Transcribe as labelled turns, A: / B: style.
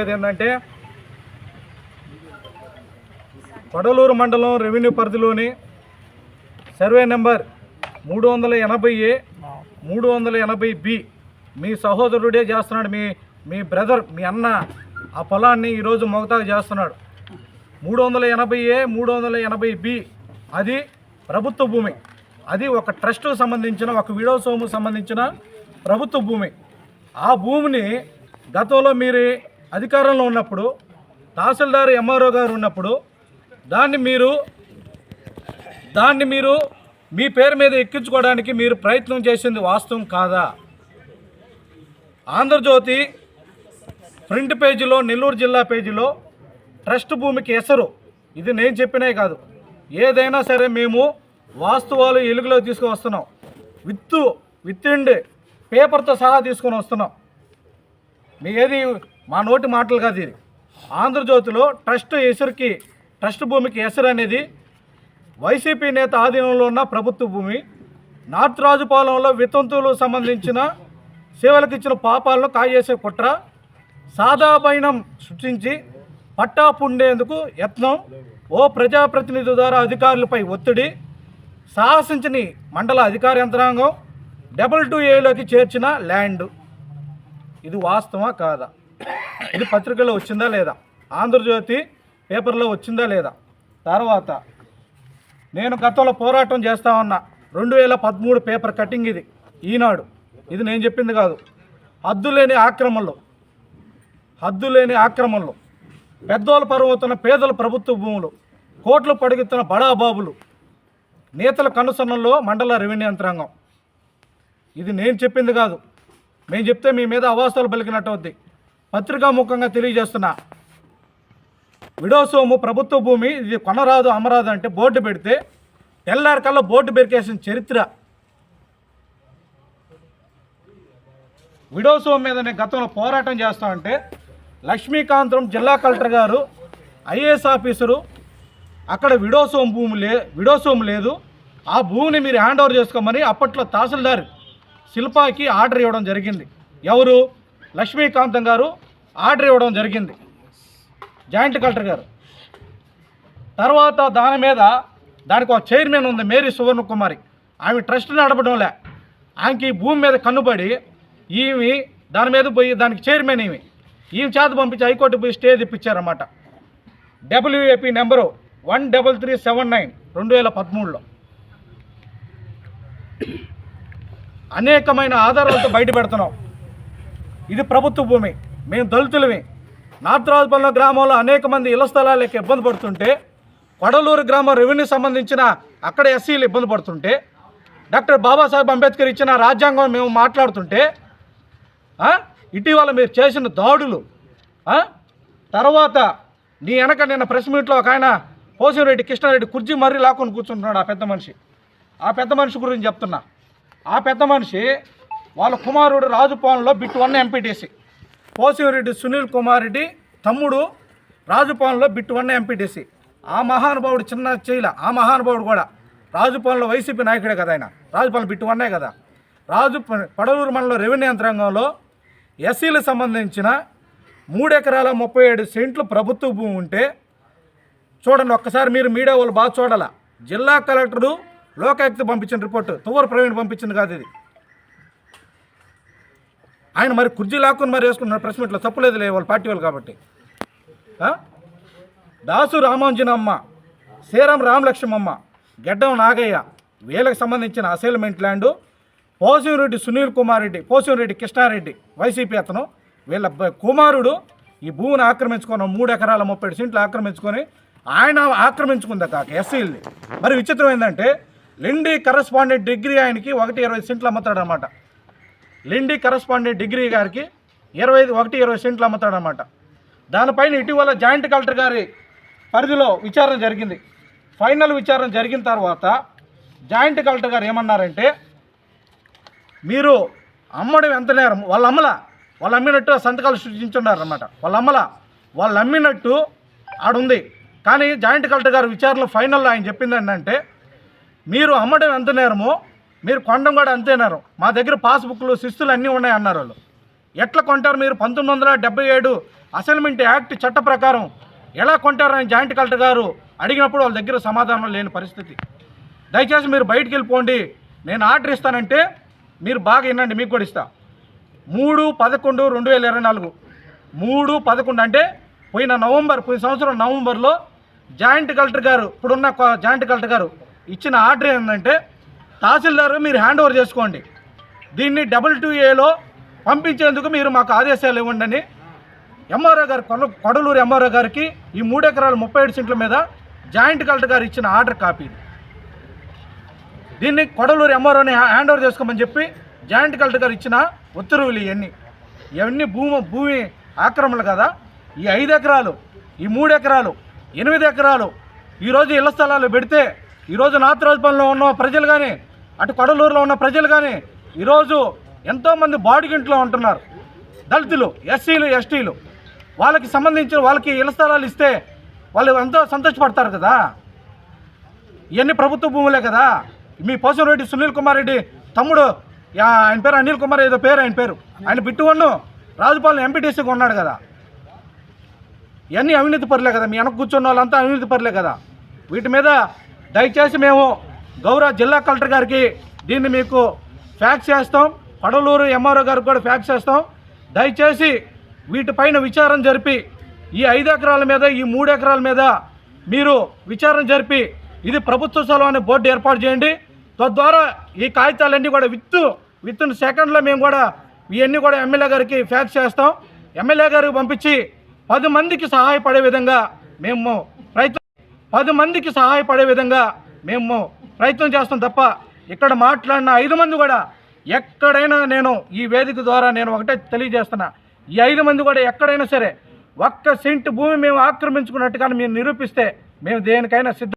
A: ఏంటంటే కొడలూరు మండలం రెవెన్యూ పరిధిలోని సర్వే నెంబర్ మూడు వందల ఎనభై ఏ మూడు వందల ఎనభై బి మీ సహోదరుడే చేస్తున్నాడు. మీ మీ బ్రదర్ మీ అన్న ఆ పొలాన్ని ఈరోజు మొగతాగా చేస్తున్నాడు. మూడు వందల ఎనభై ఏ మూడు వందల ఎనభై బి అది ప్రభుత్వ భూమి. అది ఒక ట్రస్ట్కు సంబంధించిన ఒక విడో సోముకు సంబంధించిన ప్రభుత్వ భూమి. ఆ భూమిని గతంలో మీరు అధికారంలో ఉన్నప్పుడు తహసీల్దార్ ఎంఆర్ఓ గారు ఉన్నప్పుడు దాన్ని మీరు దాన్ని మీరు మీ పేరు మీద ఎక్కించుకోవడానికి మీరు ప్రయత్నం చేసింది వాస్తవం కాదా? ఆంధ్రజ్యోతి ఫ్రంట్ పేజీలో నెల్లూరు జిల్లా పేజీలో ట్రస్ట్ భూమికి ఎసరు. ఇది నేను చెప్పినే కాదు. ఏదైనా సరే మేము వాస్తవాలు ఎలుగులో తీసుకువస్తున్నాం. విత్తు విత్తిండి పేపర్తో సహా తీసుకొని వస్తున్నాం. మీ ఏది మా నోటి మాటలు కాదు ఇది. ఆంధ్రజ్యోతిలో ట్రస్ట్ ఎసురుకి ట్రస్ట్ భూమికి ఎసరు అనేది వైసీపీ నేత ఆధీనంలో ఉన్న ప్రభుత్వ భూమి. నార్త్ రాజుపాలెంలో వితంతువులు సంబంధించిన సేవలకు ఇచ్చిన పాపాలను కాయేసే కుట్ర. సాదాబైనం సృష్టించి పట్టా పుండేందుకు యత్నం. ఓ ప్రజాప్రతినిధి ద్వారా అధికారులపై ఒత్తిడి. సాహసించని మండల అధికార యంత్రాంగం. డబుల్ టూ ఏలోకి చేర్చిన ల్యాండ్. ఇది వాస్తవా కాదా? ఇది పత్రికలో వచ్చిందా లేదా? ఆంధ్రజ్యోతి పేపర్లో వచ్చిందా లేదా? తర్వాత నేను గతంలో పోరాటం చేస్తా ఉన్నా. రెండు వేల పదమూడు పేపర్ కటింగ్ ఇది ఈనాడు. ఇది నేను చెప్పింది కాదు. హద్దులేని ఆక్రమణలు హద్దులేని ఆక్రమణలు పెద్దోళ్ళు పరువుతున్న పేదల ప్రభుత్వ భూములు కోట్లు పడుగుతున్న బడాబాబులు నేతల కనుసన్నల్లో మండల రెవెన్యూ యంత్రాంగం. ఇది నేను చెప్పింది కాదు. మేము చెప్తే మీ మీద అవాస్తవాలు పలికినట్టు అవుద్ది. పత్రికాముఖంగా తెలియజేస్తున్నా. విడోసోము ప్రభుత్వ భూమి ఇది కొనరాదు అమరాదు అంటే బోర్డు పెడితే ఎల్ఆర్ కల్లా బోర్డు పెరికేసిన చరిత్ర. విడోసోము మీద నేను గతంలో పోరాటం చేస్తా అంటే లక్ష్మీకాంతం జిల్లా కలెక్టర్ గారు ఐఏఎస్ ఆఫీసరు అక్కడ విడోసోము భూమి లే విడోసోము లేదు. ఆ భూమిని మీరు హ్యాండ్ ఓవర్ చేసుకోమని అప్పట్లో తహసీల్దార్ శిల్పాకి ఆర్డర్ ఇవ్వడం జరిగింది. ఎవరు? లక్ష్మీకాంతం గారు ఆర్డర్ ఇవ్వడం జరిగింది. జాయింట్ కలెక్టర్ గారు. తర్వాత దాని మీద దానికి ఒక చైర్మన్ ఉంది మేరీ సువర్ణ కుమారి ఆమె ట్రస్ట్ నడపడంలే. ఆమెకి భూమి మీద కన్నుపడి ఈమె దాని మీద పోయి దానికి చైర్మన్ ఈమె. ఈమె చేత పంపించి హైకోర్టు పోయి stay తెప్పించారన్నమాట. WAP number one double three seven nine రెండు వేల పదమూడులో. అనేకమైన ఆధారాలతో బయట పెడుతున్నాం. ఇది ప్రభుత్వ భూమి. మేము దళితులమే. నార్త్ గ్రామంలో అనేక మంది ఇళ్ళ స్థలాలకి ఇబ్బంది పడుతుంటే కొడలూరు గ్రామం రెవెన్యూ సంబంధించిన అక్కడ ఎస్సీలు ఇబ్బంది పడుతుంటే డాక్టర్ బాబాసాహెబ్ అంబేద్కర్ ఇచ్చిన రాజ్యాంగం మేము మాట్లాడుతుంటే ఇటీవల మీరు చేసిన దాడులు తర్వాత నీ వెనక నిన్న ప్రెస్ మీట్లో ఒక ఆయన పోసిరెడ్డి కృష్ణారెడ్డి కుర్జీ మర్రి లాక్కొని కూర్చుంటున్నాడు ఆ పెద్ద మనిషి. ఆ పెద్ద మనిషి గురించి చెప్తున్నా. ఆ పెద్ద మనిషి వాళ్ళ కుమారుడు రాజుపాలెంలో bit one MPTC Posireddy Sunil Kumar Reddy తమ్ముడు రాజుపాలెంలో బిట్టు వన్ ఎంపీటీసీ ఆ మహానుభావుడు చిన్న చేయల ఆ మహానుభావుడు కూడా రాజుపాలెంలో వైసీపీ నాయకుడే కదా ఆయన. రాజుపాలెం బిట్టు వన్నే కదా. రాజు పడలూరు మండలం రెవెన్యూ యంత్రాంగంలో ఎస్సీలకు సంబంధించిన మూడు ఎకరాల ముప్పై ఏడు సెంట్లు ప్రభుత్వ భూమి ఉంటే చూడండి ఒక్కసారి మీరు మీడియా వాళ్ళు బాగా చూడాలా. జిల్లా కలెక్టరు లోకాయుక్త పంపించిన రిపోర్టు తువ్వర ప్రవీణ్ పంపించింది కాదు ఇది. ఆయన మరి కుర్జీ లాక్కుని మరి వేసుకున్నారు ప్రెస్ మీట్లో తప్పులేదు లే వాళ్ళ పార్టీ వాళ్ళు కాబట్టి. దాసు దాసు రామాంజనమ్మ శ్రీరామ్ రామలక్ష్మమ్మ గెడ్డం నాగయ్య వీళ్ళకి సంబంధించిన assignment land Posireddy Sunil Kumar Reddy Posireddy Krishnareddy YCP అతను వీళ్ళ కుమారుడు ఈ భూమిని ఆక్రమించుకున్న మూడు ఎకరాల ముప్పై సెంట్లు ఆక్రమించుకొని ఆయన ఆక్రమించుకుందా కాక ఎస్సీల్ని. మరి విచిత్రం ఏంటంటే లిండి కరస్పాండెంట్ డిగ్రీ ఆయనకి ఒకటి ఇరవై సెంట్లు అమ్ముతాడనమాట లిండి కరస్పాండెంట్ డిగ్రీ గారికి ఇరవై ఐదు ఒకటి ఇరవై సెంట్లు అమ్ముతాడనమాట దానిపైన ఇటీవల జాయింట్ కలెక్టర్ గారి పరిధిలో విచారణ జరిగింది. ఫైనల్ విచారణ జరిగిన తర్వాత జాయింట్ కలెక్టర్ గారు ఏమన్నారంటే మీరు అమ్మడం ఎంత నేరం? వాళ్ళ అమ్మల. వాళ్ళు అమ్మినట్టు సంతకాలు సృష్టించున్నారు అనమాట వాళ్ళ అమ్మల. వాళ్ళు అమ్మినట్టు ఆడుంది. కానీ జాయింట్ కలెక్టర్ గారు విచారణ ఫైనల్లో ఆయన చెప్పింది ఏంటంటే మీరు అమ్మడం ఎంత నేరమో మీరు కొనడం కూడా అంతే మా దగ్గర పాస్బుక్లు శిస్తులు అన్నీ ఉన్నాయి అన్నారు వాళ్ళు. ఎట్లా కొంటారు మీరు? పంతొమ్మిది వందల డెబ్బై ఏడు అసైన్మెంట్ యాక్ట్ చట్ట ప్రకారం ఎలా కొంటారని జాయింట్ కలెక్టర్ గారు అడిగినప్పుడు వాళ్ళ దగ్గర సమాధానం లేని పరిస్థితి. దయచేసి మీరు బయటికి వెళ్ళిపోండి. నేను ఆర్డర్ ఇస్తానంటే మీరు బాగా వినండి మీకు కూడా ఇస్తా. మూడు పదకొండు రెండు వేల ఇరవై నాలుగు. మూడు పదకొండు అంటే పోయిన నవంబర్ పోయిన సంవత్సరం నవంబర్లో జాయింట్ కలెక్టర్ గారు ఇప్పుడున్న కొ- జాయింట్ కలెక్టర్ గారు ఇచ్చిన ఆర్డర్ ఏంటంటే తహసీల్దార్ మీరు హ్యాండ్ ఓవర్ చేసుకోండి. దీన్ని డబుల్ టూ ఏలో పంపించేందుకు మీరు మాకు ఆదేశాలు ఇవ్వండి ఎంఆర్ఓ గారు కొడ కొడలూరు ఎంఆర్ఓ గారికి ఈ మూడు ఎకరాలు ముప్పై ఏడు సెంట్ల మీద జాయింట్ కలెక్టర్ గారు ఇచ్చిన ఆర్డర్ కాపీ. దీన్ని కొడలూరు ఎంఆర్ఓని హ్యాండ్ ఓవర్ చేసుకోమని చెప్పి జాయింట్ కలెక్టర్ గారు ఇచ్చిన ఉత్తర్వులు ఇవన్నీ ఇవన్నీ భూమి భూమి ఆక్రమణలు కదా. ఈ ఐదు ఎకరాలు ఈ మూడు ఎకరాలు ఎనిమిది ఎకరాలు ఈరోజు ఇళ్ళ స్థలాలు పెడితే ఈరోజు నాథరాజపల్లిలో ఉన్న ప్రజలు కానీ అటు కొడలూరులో ఉన్న ప్రజలు కానీ ఈరోజు ఎంతోమంది బాడిగింట్లో ఉంటున్నారు. దళితులు ఎస్సీలు ఎస్టీలు. వాళ్ళకి సంబంధించిన వాళ్ళకి ఇళ్ళ స్థలాలు ఇస్తే వాళ్ళు ఎంతో సంతోషపడతారు కదా. ఇవన్నీ ప్రభుత్వ భూములే కదా. మీ పోసంరెడ్డి సునీల్ కుమార్ రెడ్డి తమ్ముడు ఆయన పేరు అనిల్ కుమార్ ఏదో పేరు ఆయన పేరు. ఆయన బిట్టువన్ను రాజుపాలెం ఎంపీటీసీగా ఉన్నాడు కదా. ఇవన్నీ అవినీతి పరులే కదా. మీ వెనక కూర్చున్న వాళ్ళంతా అవినీతి పరులే కదా. వీటి మీద దయచేసి మేము గౌరవ జిల్లా కలెక్టర్ గారికి దీన్ని మీకు ఫ్యాక్స్ చేస్తాం. పడలూరు ఎంఆర్ఓ గారికి కూడా ఫ్యాక్స్ చేస్తాం. దయచేసి వీటిపైన విచారణ జరిపి ఈ ఐదు ఎకరాల మీద ఈ మూడు ఎకరాల మీద మీరు విచారణ జరిపి ఇది ప్రభుత్వ స్థలం అనే బోర్డు ఏర్పాటు చేయండి. తద్వారా ఈ కాగితాలన్నీ కూడా విత్ విత్ ఇన్ సెకండ్లో మేము కూడా ఇవన్నీ కూడా ఎమ్మెల్యే గారికి ఫ్యాక్స్ చేస్తాం. ఎమ్మెల్యే గారికి పంపించి పది మందికి సహాయపడే విధంగా మేము పది మందికి సహాయపడే విధంగా మేము ప్రయత్నం చేస్తాం తప్ప ఇక్కడ మాట్లాడిన ఐదు మంది కూడా ఎక్కడైనా నేను ఈ వేదిక ద్వారా నేను ఒకటే తెలియజేస్తున్నా. ఈ ఐదు మంది కూడా ఎక్కడైనా సరే ఒక్క సెంటు భూమి మేము ఆక్రమించుకున్నట్టుగా మీరు నిరూపిస్తే మేము దేనికైనా సిద్ధం